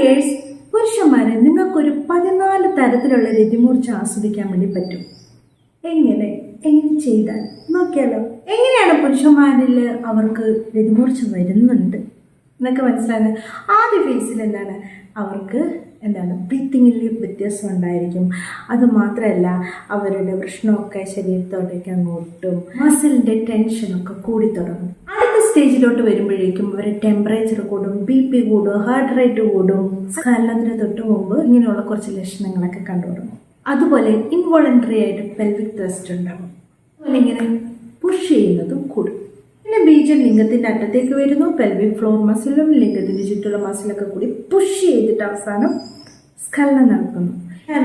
Dears പുരുഷന്മാരെ നിങ്ങൾക്കൊരു പതിനാല് തരത്തിലുള്ള രതിമൂർച്ച ആസ്വദിക്കാൻ വേണ്ടി പറ്റും. എങ്ങനെ? എങ്ങനെ ചെയ്താൽ? നോക്കിയാലോ? എങ്ങനെയാണ് പുരുഷന്മാരിൽ അവർക്ക് രതിമൂർച്ച വരുന്നുണ്ട്? എന്നൊക്കെ മനസ്സിലാകുന്നത്? ആദ്യ ഫേസിൽ എന്താണ്? അവർക്ക് എന്താണ്? ബ്രീത്തിങ്ങിൽ വ്യത്യാസം ഉണ്ടായിരിക്കും. അത് മാത്രമല്ല അവരുടെ പ്രശ്നമൊക്കെ ശരീരത്തോട്ടേക്ക് അങ്ങോട്ടും മസിലിന്റെ ടെൻഷനൊക്കെ കൂടി തുടങ്ങും. സ്റ്റേജിലോട്ട് വരുമ്പോഴേക്കും അവരുടെ ടെമ്പറേച്ചർ കൂടും ബി പി കൂടും ഹാർട്ട് റേറ്റ് കൂടും. സ്കാലത്തിന് തൊട്ട് മുമ്പ് ഇങ്ങനെയുള്ള കുറച്ച് ലക്ഷണങ്ങളൊക്കെ കണ്ടു തുടങ്ങും അതുപോലെ ഇൻവോളണ്ടറി ആയിട്ട് പെൽവിക് ത്രസ്റ്റ് ഉണ്ടാകും. അതുപോലെ ഇങ്ങനെ പുഷ് ചെയ്യുന്നതും കൂടും. പിന്നെ ബീജം ലിംഗത്തിന്റെ അറ്റത്തേക്ക് വരുന്നു പെൽവിക് ഫ്ലോർ മസിലും ലിംഗത്തിന്റെ ചുറ്റുള്ള മസിലൊക്കെ കൂടി പുഷ് ചെയ്തിട്ട് അവസാനം സ്ഖലനം നടക്കുന്നു.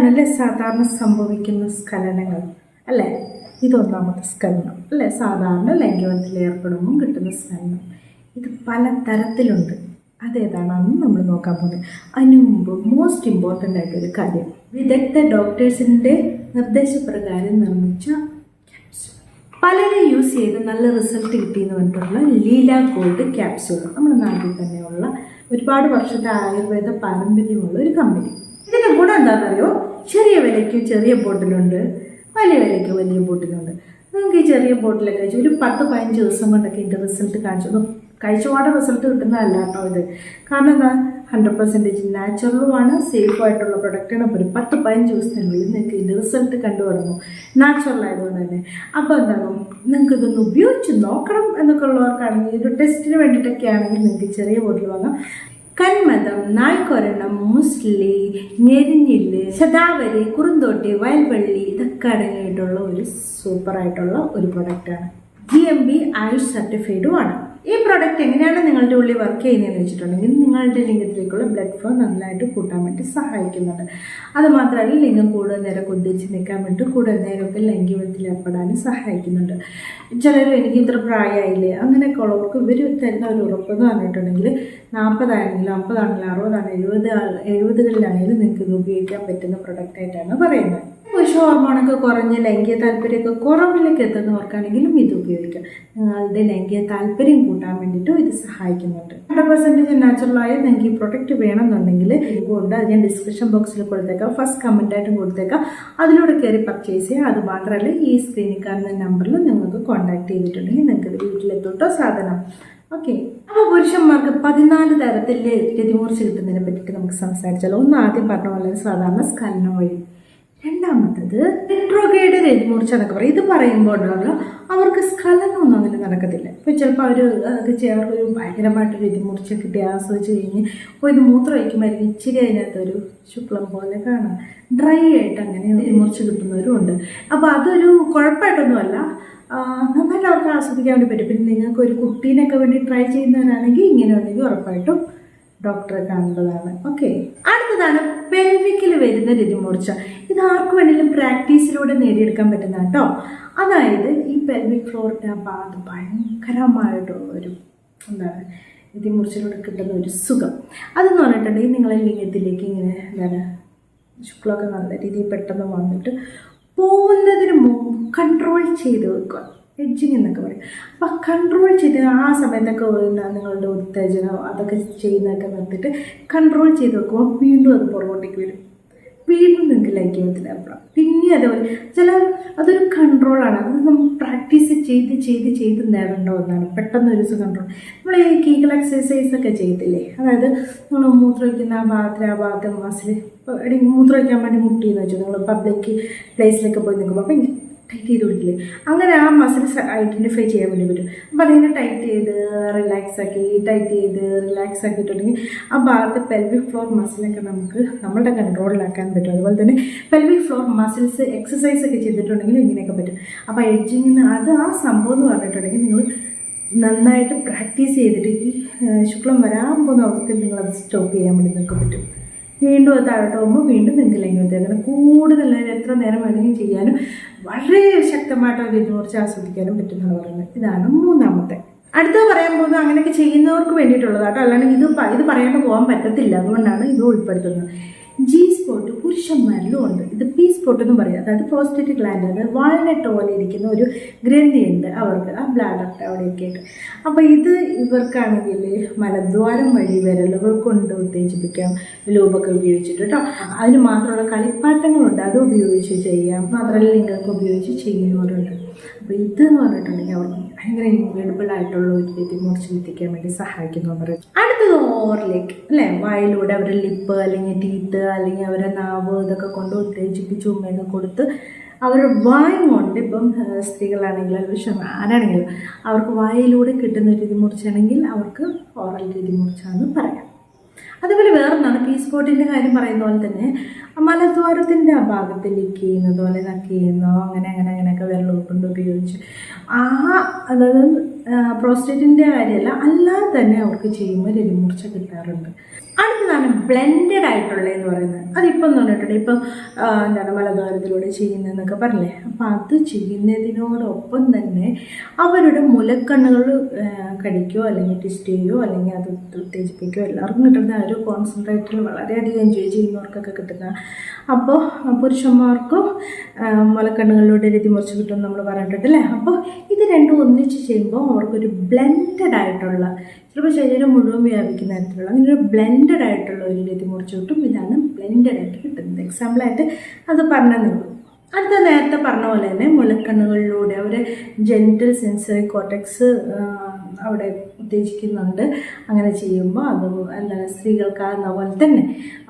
അല്ലേ സാധാരണ സംഭവിക്കുന്ന സ്ഖലനങ്ങൾ അല്ലേ? ഇതൊന്നാമത്തെ സ്കലനം. അല്ലേ? സാധാരണ ലൈംഗികത്തിൽ ഏർപ്പെടുമ്പോൾ കിട്ടുന്ന സ്കലനം. ഇത് പല തരത്തിലുണ്ട് അതേതാണെന്ന് നമ്മൾ നോക്കാൻ പോകുന്നത്. അതിനു മുമ്പ് മോസ്റ്റ് ഇമ്പോർട്ടന്റ് ആയിട്ടൊരു കാര്യം. വിദഗ്ധ ഡോക്ടേഴ്സിന്റെ നിർദ്ദേശപ്രകാരം നിർമ്മിച്ച പലരും യൂസ് ചെയ്ത് നല്ല റിസൾട്ട് കിട്ടിയെന്ന് പറഞ്ഞിട്ടുള്ള ലീല ഗോൾഡ് ക്യാപ്സ്യൂൾ നമ്മുടെ നാട്ടിൽ തന്നെയുള്ള ഒരുപാട് വർഷത്തെ ആയുർവേദ പാരമ്പര്യമുള്ള ഒരു കമ്പനി ഇതിന്റെ ഗുണം എന്താണെന്നറിയോ? ചെറിയ വിലയ്ക്ക് ചെറിയ ബോട്ടിലുണ്ട് വലിയ വിലയ്ക്ക് വലിയ ബോട്ടിലുണ്ട്. നിങ്ങൾക്ക് ഈ ചെറിയ ബോട്ടിലൊക്കെ കഴിച്ചു ഒരു പത്ത് പതിനഞ്ച് ദിവസം കൊണ്ടൊക്കെ ഇതിന്റെ റിസൾട്ട് കാണിച്ചു. കഴിച്ചപാടെ റിസൾട്ട് കിട്ടുന്നതല്ല കേട്ടോ ഇത്. കാരണം എന്താ? ഹൺഡ്രഡ് പെർസെന്റേജ് നാച്ചുറലുമാണ് സേഫ് ആയിട്ടുള്ള പ്രൊഡക്റ്റാണ് അപ്പോൾ ഒരു പത്ത് പതിനഞ്ച് ദിവസത്തിനുള്ളിൽ നിങ്ങൾക്ക് ഇതിന്റെ റിസൾട്ട് കണ്ടു തുടങ്ങും. നാച്ചുറൽ ആയതുകൊണ്ട് തന്നെ. അപ്പോൾ എന്താകും? നിങ്ങൾക്ക് ഇതൊന്ന് ഉപയോഗിച്ച് നോക്കണം എന്നൊക്കെ ഉള്ളവർക്കാണെങ്കിൽ ഒരു ടെസ്റ്റിന് വേണ്ടിയിട്ടൊക്കെ ആണെങ്കിൽ നിങ്ങൾക്ക് ചെറിയ ബോട്ടിൽ വാങ്ങാം. കന്മതം നായ്ക്കൊരണം മുസ്ലി ഞെരിഞ്ഞില്ല് ശതാവരി കുറുന്തോട്ടി വയൽവള്ളി ഇതൊക്കെ അടങ്ങിയിട്ടുള്ള ഒരു സൂപ്പറായിട്ടുള്ള ഒരു പ്രൊഡക്റ്റാണ് ജി എം ബി ആയുഷ് സർട്ടിഫൈഡുമാണ് ഈ പ്രോഡക്റ്റ് എങ്ങനെയാണ് നിങ്ങളുടെ ഉള്ളിൽ വർക്ക് ചെയ്യുന്നതെന്ന് വെച്ചിട്ടുണ്ടെങ്കിൽ നിങ്ങളുടെ ലിംഗത്തിലേക്കുള്ള ബ്ലഡ് ഫ്ലോ നന്നായിട്ട് കൂട്ടാൻ വേണ്ടി സഹായിക്കുന്നുണ്ട്. അതുമാത്രമല്ല ലിംഗം കൂടുതൽ നേരം കുതിച്ച് നിൽക്കാൻ വേണ്ടി കൂടുതൽ നേരമൊക്കെ ലൈംഗികത്തിൽ ഏർപ്പെടാനും സഹായിക്കുന്നുണ്ട്. ചിലർ എനിക്ക് ഇത്ര പ്രായമായില്ലേ? അങ്ങനെയൊക്കെ ഉള്ളവർക്ക് ഇവർ തരുന്ന ഒരു ഉറപ്പെന്ന് പറഞ്ഞിട്ടുണ്ടെങ്കിൽ നാൽപ്പതാണെങ്കിലും അമ്പതാണെങ്കിലും അറുപതാണെങ്കിലും എഴുപത് എഴുപതുകളിലാണെങ്കിലും നിങ്ങൾക്ക് ഇത് ഉപയോഗിക്കാൻ പറ്റുന്ന പ്രൊഡക്റ്റായിട്ടാണ് പറയുന്നത്. പുരുഷ ഹോർമോണൊക്കെ കുറഞ്ഞ് ലൈംഗിക താല്പര്യമൊക്കെ കുറവിലേക്ക് എത്തുന്നവർക്കാണെങ്കിലും ഇത് ഉപയോഗിക്കാം. നിങ്ങളുടെ ലൈംഗിക താല്പര്യം കൂട്ടാൻ വേണ്ടിയിട്ടും ഇത് സഹായിക്കുന്നുണ്ട്. ഹൺഡ്രഡ് പെർസെന്റേജ് നാച്ചുറലായ നിങ്ങൾക്ക് ഈ പ്രൊഡക്റ്റ് വേണമെന്നുണ്ടെങ്കിൽ ഇതുകൊണ്ട് അത് ഞാൻ ഡിസ്ക്രിപ്ഷൻ ബോക്സിൽ കൊടുത്തേക്കാം. ഫസ്റ്റ് കമന്റ് ആയിട്ടും കൊടുത്തേക്കാം. അതിലൂടെ കയറി പർച്ചേസ് ചെയ്യാം. അത് മാത്രമല്ല ഈ സ്ക്രീനിൽ കാണുന്ന നമ്പറിൽ നിങ്ങൾക്ക് കോൺടാക്ട് ചെയ്തിട്ടുണ്ടെങ്കിൽ നിങ്ങൾക്ക് വീട്ടിലെത്തോട്ടോ സാധനം. ഓക്കെ അപ്പോൾ പുരുഷന്മാർക്ക് പതിനാല് തരത്തിൽ രതിമൂർച്ച കിട്ടുന്നതിനെ പറ്റിയിട്ട് നമുക്ക് സംസാരിച്ചാലോ? ഒന്ന് ആദ്യം പറഞ്ഞ പോലെ സാധാരണ സ്കലനം വഴി രണ്ടാമത്തത് റിട്രോഗ്രേഡ് രതിമൂർച്ച എന്നൊക്കെ പറയും. ഇത് പറയുമ്പോൾ ഉണ്ടല്ലോ അവർക്ക് സ്ഖലനമൊന്നും അങ്ങനെ നടക്കത്തില്ല. ഇപ്പോൾ ചിലപ്പോൾ അവർ അതൊക്കെ ചെയ്യാൻ അവർക്ക് ഒരു ഭയങ്കരമായിട്ട് രതിമൂർച്ച കിട്ടി ആസ്വദിച്ച് കഴിഞ്ഞ് അപ്പോൾ ഇത് മൂത്രം ഒഴിക്കുമ്പോൾ ഇച്ചിരി അതിനകത്തൊരു ശുക്ലം പോലെ കാണാം. ഡ്രൈ ആയിട്ട് അങ്ങനെ രതിമൂർച്ച കിട്ടുന്നവരും ഉണ്ട്. അപ്പോൾ അതൊരു കുഴപ്പമായിട്ടൊന്നുമല്ല. നന്നായിട്ട് അവർക്ക് ആസ്വദിക്കാൻ വേണ്ടി പറ്റും. പിന്നെ നിങ്ങൾക്ക് ഒരു കുട്ടീനൊക്കെ വേണ്ടി ട്രൈ ചെയ്യുന്നവരാണെങ്കിൽ ഇങ്ങനെ ഉണ്ടെങ്കിൽ ഉറപ്പായിട്ടും ഡോക്ടറെ കാണേണ്ടതാണ് ഓക്കെ അടുത്തതാണ് പെൽവിക്കിൽ വരുന്ന രതിമൂർച്ച. ഇത് ആർക്ക് വേണമെങ്കിലും പ്രാക്ടീസിലൂടെ നേടിയെടുക്കാൻ പറ്റുന്ന കേട്ടോ. അതായത് ഈ പെൽവിക് ഫ്ലോർ ഭാഗത്ത് ഭയങ്കരമായിട്ടുള്ള ഒരു എന്താണ് രതിമൂർച്ചയിലൂടെ കിട്ടുന്ന ഒരു സുഖം. അതെന്ന് പറഞ്ഞിട്ടുണ്ടെങ്കിൽ നിങ്ങളെ ലിംഗത്തിലേക്ക് ഇങ്ങനെ എന്താണ് ശുക്ലമൊക്കെ നല്ല രീതിയിൽ പെട്ടെന്ന് വന്നിട്ട് പോകുന്നതിന് മുമ്പ് കൺട്രോൾ ചെയ്ത് വെക്കുക. എഡ്ജിങ് എന്നൊക്കെ പറയും. അപ്പോൾ കൺട്രോൾ ചെയ്ത് ആ സമയത്തൊക്കെ നിങ്ങളുടെ ഉത്തേജനം അതൊക്കെ ചെയ്യുന്നതൊക്കെ നിർത്തിയിട്ട് കൺട്രോൾ ചെയ്ത് വെക്കുമ്പോൾ വീണ്ടും അത് പുറകോട്ടേക്ക് വരും. വീണ്ടും നിങ്ങൾക്ക് ലൈക്ക് ലൈംഗികത്തിലേർപ്പെടാം പിന്നെ അതേപോലെ ചില അതൊരു കൺട്രോളാണ് അത് നമ്മൾ പ്രാക്ടീസ് ചെയ്ത് ചെയ്ത് ചെയ്ത് നേടേണ്ട ഒന്നാണ്. പെട്ടെന്ന് ഒരു ദിവസം കൺട്രോൾ നമ്മൾ ഈ കീഗൽ എക്സസൈസ് ഒക്കെ ചെയ്തില്ലേ അതായത് നമ്മൾ മൂത്രമൊഴിക്കുന്ന ആ ഭാഗത്തിൽ ആ ഭാഗത്തെ മാസിൽ മൂത്രമൊഴിക്കാൻ വേണ്ടി മുട്ടിയെന്ന് വെച്ചു. നിങ്ങൾ പബ്ലിക് പ്ലേസിലൊക്കെ പോയി നിൽക്കുമ്പോൾ അപ്പം ടൈറ്റ് ചെയ്ത് കൊടുക്കില്ലേ അങ്ങനെ ആ മസിൽസ് ഐഡന്റിഫൈ ചെയ്യാൻ വേണ്ടി പറ്റും. അപ്പോൾ അതിങ്ങനെ ടൈറ്റ് ചെയ്ത് റിലാക്സ് ആക്കി ടൈറ്റ് ചെയ്ത് റിലാക്സ് ആക്കിയിട്ടുണ്ടെങ്കിൽ ആ ഭാഗത്ത് പെൽവിക് ഫ്ലോർ മസിലൊക്കെ നമുക്ക് നമ്മളുടെ കൺട്രോളിലാക്കാൻ പറ്റും. അതുപോലെ തന്നെ പെൽവിക് ഫ്ലോർ മസിൽസ് എക്സസൈസ് ഒക്കെ ചെയ്തിട്ടുണ്ടെങ്കിൽ ഇങ്ങനെയൊക്കെ പറ്റും. അപ്പോൾ എഡ്ജിങ്ങിന് അത് ആ സംഭവം എന്ന് പറഞ്ഞിട്ടുണ്ടെങ്കിൽ നിങ്ങൾ നന്നായിട്ട് പ്രാക്ടീസ് ചെയ്തിട്ട് ഈ ശുക്ലം വരാൻ പോകുന്ന അവസ്ഥയിൽ നിങ്ങളത് സ്റ്റോപ്പ് ചെയ്യാൻ വേണ്ടി നിങ്ങൾക്ക് പറ്റും. വീണ്ടും അത് താഴോട്ട് പോകുമ്പോൾ വീണ്ടും നിങ്ങൾക്ക് അങ്ങനെ കൂടുതൽ എത്ര നേരം വേണമെങ്കിലും ചെയ്യാനും വളരെ ശക്തമായിട്ട് അത് ഇതിനെക്കുറിച്ച് ആസ്വദിക്കാനും പറ്റുന്നതാണ് പറയുന്നത് ഇതാണ് മൂന്നാമത്തെ. അടുത്ത പറയാൻ പോകുന്നത് അങ്ങനെയൊക്കെ ചെയ്യുന്നവർക്ക് വേണ്ടിയിട്ടുള്ളതാട്ടോ. അല്ലാണ്ട് ഇത് ഇത് പറയാണ്ട് പോകാൻ പറ്റത്തില്ല. അതുകൊണ്ടാണ് ഇത് ഉൾപ്പെടുത്തുന്നത്. ജി സ്പോട്ട് പുരുഷന്മാരിലും ഉണ്ട്. ഇത് പി സ്പോട്ട് എന്ന് പറയും. അതായത് പ്രോസ്റ്റേറ്റ് ഗ്ലാൻഡ് അതായത് വാൾനട്ട് പോലെ ഇരിക്കുന്ന ഒരു ഗ്രന്ഥിയുണ്ട് അവർക്ക്. ആ ബ്ലാഡറിന്റെ അവിടെയൊക്കെ ആയിട്ട് അപ്പോൾ ഇത് ഇവർക്കാണെങ്കിൽ മലദ്വാരം വഴി വിരലുകൾ കൊണ്ട് ഉത്തേജിപ്പിക്കാം ലൂബൊക്കെ ഉപയോഗിച്ചിട്ട് കേട്ടോ. അതിന് മാത്രമുള്ള കളിപ്പാട്ടങ്ങളുണ്ട്. അത് ഉപയോഗിച്ച് ചെയ്യാം. മാത്രമല്ല നിങ്ങൾക്ക് ഉപയോഗിച്ച് ചെയ്യുന്നവരുണ്ട്. അപ്പോൾ ഇതെന്ന് പറഞ്ഞിട്ടുണ്ടെങ്കിൽ അവർക്ക് ഭയങ്കര ഇൻക്രെഡിബിൾ ആയിട്ടുള്ള ഒരു രീതി മുറിച്ച് എത്തിക്കാൻ വേണ്ടി സഹായിക്കുന്നവർ അടുത്തത് ഓറിലേക്ക് അല്ലേ? വായിലൂടെ അവരുടെ ലിപ്പ് അല്ലെങ്കിൽ ടീത്ത് അല്ലെങ്കിൽ അവരുടെ നാവ് ഇതൊക്കെ കൊണ്ട് ഉത്തേജിപ്പിച്ച് ഉമ്മയൊക്കെ കൊടുത്ത് അവരുടെ വായും കൊണ്ട് ഇപ്പം സ്ത്രീകളാണെങ്കിലും പുരുഷൻ ആരാണെങ്കിലും അവർക്ക് വായിലൂടെ കിട്ടുന്ന രീതി മുറിച്ചാണെങ്കിൽ അവർക്ക് ഓറൽ രീതി മുറിച്ചാന്ന് പറയാം. അതുപോലെ വേറൊന്നാണ് പീസ് ബോട്ടിന്റെ കാര്യം പറയുന്ന പോലെ തന്നെ മലദ്വാരത്തിന്റെ ആ ഭാഗത്ത് ലീക്ക് ചെയ്യുന്നത് പോലെ നക്ക് ചെയ്യുന്നതോ അങ്ങനെ അങ്ങനെ അങ്ങനെയൊക്കെ കൊണ്ട് ഉപയോഗിച്ച്. ആ അതായത് പ്രോസ്റ്റേറ്റിന്റെ കാര്യമല്ല അല്ലാതെ തന്നെ അവർക്ക് ചെയ്യുമ്പോൾ രതിമൂർച്ച കിട്ടാറുണ്ട്. അടുത്തതാണ് ബ്ലെൻഡഡ് ആയിട്ടുള്ളതെന്ന് പറയുന്നത്. അതിപ്പം എന്ന് പറഞ്ഞിട്ടുണ്ടെങ്കിൽ ഇപ്പം എന്താണ് മലദ്വാരത്തിലൂടെ ചെയ്യുന്നതെന്നൊക്കെ പറഞ്ഞില്ലേ? അപ്പം അത് ചെയ്യുന്നതിനോടൊപ്പം തന്നെ അവരുടെ മുലക്കണ്ണുകൾ കടിക്കുകയോ അല്ലെങ്കിൽ ടെസ്റ്റ് ചെയ്യുകയോ അല്ലെങ്കിൽ അത് ഉത്തേജിപ്പിക്കുകയോ എല്ലാവർക്കും കിട്ടുന്ന ഒരു കോൺസെൻട്രേറ്റിൽ വളരെയധികം എൻജോയ് ചെയ്യുന്നവർക്കൊക്കെ കിട്ടുന്ന. അപ്പോൾ പുരുഷന്മാർക്കും മുലക്കണ്ണുകളിലൂടെ രീതി മുറിച്ച് കിട്ടും നമ്മൾ പറഞ്ഞിട്ടുണ്ടല്ലേ അപ്പോൾ ഇത് രണ്ടും ഒന്നിച്ച് ചെയ്യുമ്പോൾ അവർക്കൊരു ബ്ലെൻഡഡ് ആയിട്ടുള്ള ചിലപ്പോൾ ശരീരം മുഴുവൻ വ്യാപിക്കുന്ന തരത്തിലുള്ള അങ്ങനെ ഒരു ബ്ലെൻഡഡ് ആയിട്ടുള്ള ഒരു രീതി മുറിച്ച് കിട്ടും ഇതാണ് ബ്ലെൻഡഡ് ആയിട്ട് കിട്ടുന്നത്. എക്സാമ്പിളായിട്ട് അത് പറഞ്ഞു ഉള്ളൂ അടുത്ത നേരത്തെ പറഞ്ഞ പോലെ തന്നെ മുളക്കണ്ണുകളിലൂടെ അവർ ജെന്റൽ സെൻസറി കോട്ടക്സ് അവിടെ ഉത്തേജിക്കുന്നുണ്ട്. അങ്ങനെ ചെയ്യുമ്പോൾ അത് എന്താണ് സ്ത്രീകൾക്കാകുന്ന പോലെ തന്നെ.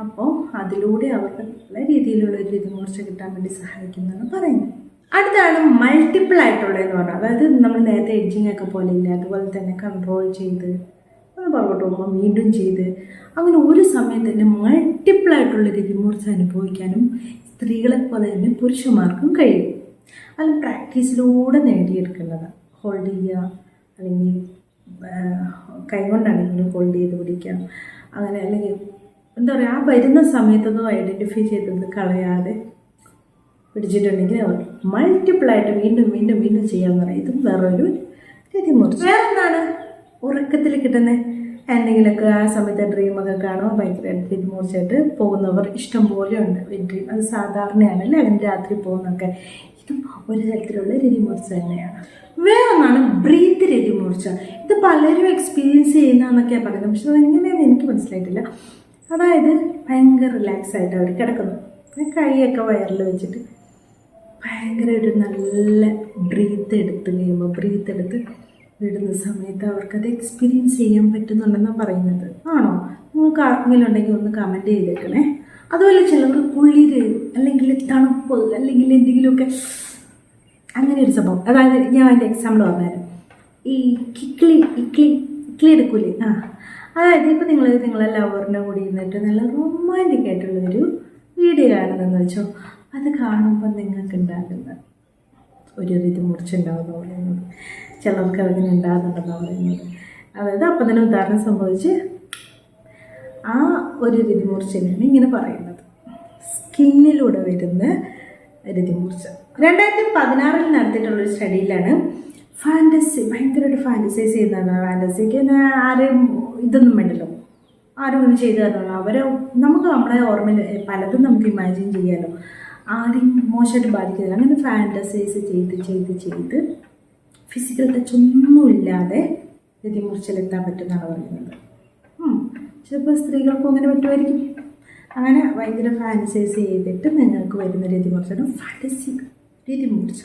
അപ്പോൾ അതിലൂടെ അവർക്ക് പല രീതിയിലുള്ള ഒരു രീതി മുറിച്ച് കിട്ടാൻ വേണ്ടി സഹായിക്കുന്നതാണ് പറയുന്നത്. അടുത്താണ് മൾട്ടിപ്പിൾ ആയിട്ടുള്ളതെന്ന് പറഞ്ഞാൽ അതായത് നമ്മൾ നേരത്തെ എഡ്ജിങ് ഒക്കെ പോലെ ഇല്ല അതുപോലെ തന്നെ കൺട്രോൾ ചെയ്ത് ഒന്ന് പുറകോട്ട് പോകുമ്പോൾ വീണ്ടും ചെയ്ത് അങ്ങനെ ഒരു സമയത്ത് തന്നെ മൾട്ടിപ്പിൾ ആയിട്ടുള്ള രതിമൂർച്ച അനുഭവിക്കാനും സ്ത്രീകളെ പോലെ തന്നെ പുരുഷന്മാർക്കും കഴിയും. അത് പ്രാക്ടീസിലൂടെ നേടിയെടുക്കേണ്ടതാണ് ഹോൾഡ് ചെയ്യുക അല്ലെങ്കിൽ കൈകൊണ്ടാണെങ്കിലും ഹോൾഡ് ചെയ്ത് പിടിക്കാം അങ്ങനെ അല്ലെങ്കിൽ എന്താ പറയുക ആ വരുന്ന സമയത്തൊന്നും ഐഡന്റിഫൈ ചെയ്തത് കളയാതെ പിടിച്ചിട്ടുണ്ടെങ്കിൽ അവർ മൾട്ടിപ്പിൾ ആയിട്ട് വീണ്ടും വീണ്ടും വീണ്ടും ചെയ്യാന്ന് പറയും. ഇതും വേറൊരു രീതി മുറിച്ച് വേറൊന്നാണ് ഉറക്കത്തിൽ കിട്ടുന്ന എന്തെങ്കിലുമൊക്കെ ആ സമയത്ത് ഡ്രീമൊക്കെ കാണുമ്പോൾ ഭയങ്കര രീതി മുറിച്ചായിട്ട് പോകുന്നവർ ഇഷ്ടം പോലെ ഉണ്ട്. ഡ്രീം അത് സാധാരണയാണ്. അല്ലേ? അതിന് രാത്രി പോകുന്നൊക്കെ ഇതും ഒരു തരത്തിലുള്ള രതിമൂർച്ച തന്നെയാണ്. വേറൊന്നാണ് ബ്രീത്ത് രതിമൂർച്ച ഇത് പലരും എക്സ്പീരിയൻസ് ചെയ്യുന്നതെന്നൊക്കെയാണ് പറയുന്നത്. പക്ഷെ അതെങ്ങനെയാണെന്ന് എനിക്ക് മനസ്സിലായിട്ടില്ല. അതായത് ഭയങ്കര റിലാക്സ് ആയിട്ട് അവർ കിടക്കുന്നു. കൈയൊക്കെ വയറിൽ വെച്ചിട്ട് ഭയങ്കര ഒരു നല്ല ബ്രീത്ത് എടുത്ത് കഴിയുമ്പോൾ ബ്രീത്ത് എടുത്ത് വിടുന്ന സമയത്ത് അവർക്കത് എക്സ്പീരിയൻസ് ചെയ്യാൻ പറ്റുന്നുണ്ടെന്നാണ് പറയുന്നത്. ആണോ? നിങ്ങൾക്ക് ആർക്കെങ്കിലും ഉണ്ടെങ്കിൽ ഒന്ന് കമന്റ് ചെയ്തേക്കണേ. അതുപോലെ ചിലർക്ക് കുളിര് അല്ലെങ്കിൽ തണുപ്പ് അല്ലെങ്കിൽ എന്തെങ്കിലുമൊക്കെ അങ്ങനെ ഒരു സംഭവം. അതായത് ഞാൻ അതിന്റെ എക്സാമ്പിൾ പറഞ്ഞുതരാം. ഈ കിക്ലി ഇക്ലി ഇക്ലി എടുക്കൂലേ? ആ. അതായത് ഇപ്പോൾ നിങ്ങൾ നിങ്ങളെ ലവറിന്റെ കൂടി ഇരുന്നിട്ട് നല്ല റൊമാന്റിക് ആയിട്ടുള്ളൊരു വീഡിയോ കാണുന്നതെന്ന് വെച്ചോ. അത് കാണുമ്പോൾ നിങ്ങൾക്ക് ഉണ്ടാകുന്ന ഒരു ഇത് മുറിച്ചുണ്ടാവുന്ന പറയുന്നത് ചിലർക്ക് അതിന് ഉണ്ടാകുന്നുണ്ടെന്ന് പറയുന്നത്. അതായത് അപ്പം തന്നെ ഉദാഹരണം സംഭവിച്ച് ആ ഒരു രതിമൂർച്ചയാണ് ഇങ്ങനെ പറയുന്നത്. സ്കിന്നിലൂടെ വരുന്ന രതിമൂർച്ച രണ്ടായിരത്തി പതിനാറിൽ നടത്തിയിട്ടുള്ളൊരു സ്റ്റഡിയിലാണ് ഫാന്റസി ഭയങ്കരമായിട്ട് ഫാന്റസൈസ് ചെയ്യുന്നതാണ്. ഫാന്റസിക്ക് ആരും ഇതൊന്നും വേണ്ടല്ലോ. ആരും ഒന്നും ചെയ്തു തരണമല്ലോ അവരെ നമുക്ക് നമ്മളെ ഓർമ്മയിൽ പലതും നമുക്ക് ഇമാജിൻ ചെയ്യാമല്ലോ ആരെയും മോശമായിട്ട് ബാധിക്കുന്നില്ല അങ്ങനെ ഫാന്റസൈസ് ചെയ്ത് ചെയ്ത് ചെയ്ത് ഫിസിക്കൽ ടച്ച് ഒന്നുമില്ലാതെ രതിമൂർച്ചയിലെത്താൻ പറ്റുമെന്നാണ് പറയുന്നത്. ചിലപ്പോൾ സ്ത്രീകൾക്കും അങ്ങനെ പറ്റുമായിരിക്കും. അങ്ങനെ ഭയങ്കര ഫാൻസൈസ് ചെയ്തിട്ട് നിങ്ങൾക്ക് വരുന്ന രതിമൂർച്ചയാണ് ഫാന്റസി രതിമൂർച്ച.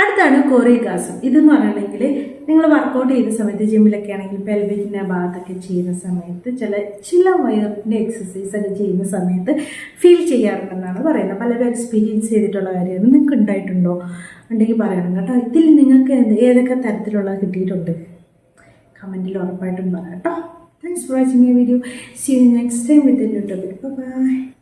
അടുത്താണ് കോറിയഗാസം ഇതെന്ന് പറഞ്ഞിട്ടുണ്ടെങ്കിൽ നിങ്ങൾ വർക്കൗട്ട് ചെയ്യുന്ന സമയത്ത് ജിമ്മിലൊക്കെ ആണെങ്കിൽ പെൽവിക്കിന്റെ ഭാഗത്തൊക്കെ ചെയ്യുന്ന സമയത്ത് ചില ചില വയറിന്റെ എക്സസൈസ് ഒക്കെ ചെയ്യുന്ന സമയത്ത് ഫീൽ ചെയ്യാറുണ്ടെന്നാണ് പറയുന്നത്. പലരും എക്സ്പീരിയൻസ് ചെയ്തിട്ടുള്ള കാര്യമാണ്. നിങ്ങൾക്ക് ഉണ്ടായിട്ടുണ്ടോ? ഉണ്ടെങ്കിൽ പറയണം കേട്ടോ. ഇതിൽ നിങ്ങൾക്ക് ഏതൊക്കെ തരത്തിലുള്ള കിട്ടിയിട്ടുണ്ട്? കമന്റിൽ ഉറപ്പായിട്ടും പറയാം കേട്ടോ. Thanks for watching my video see you next time with new topic bye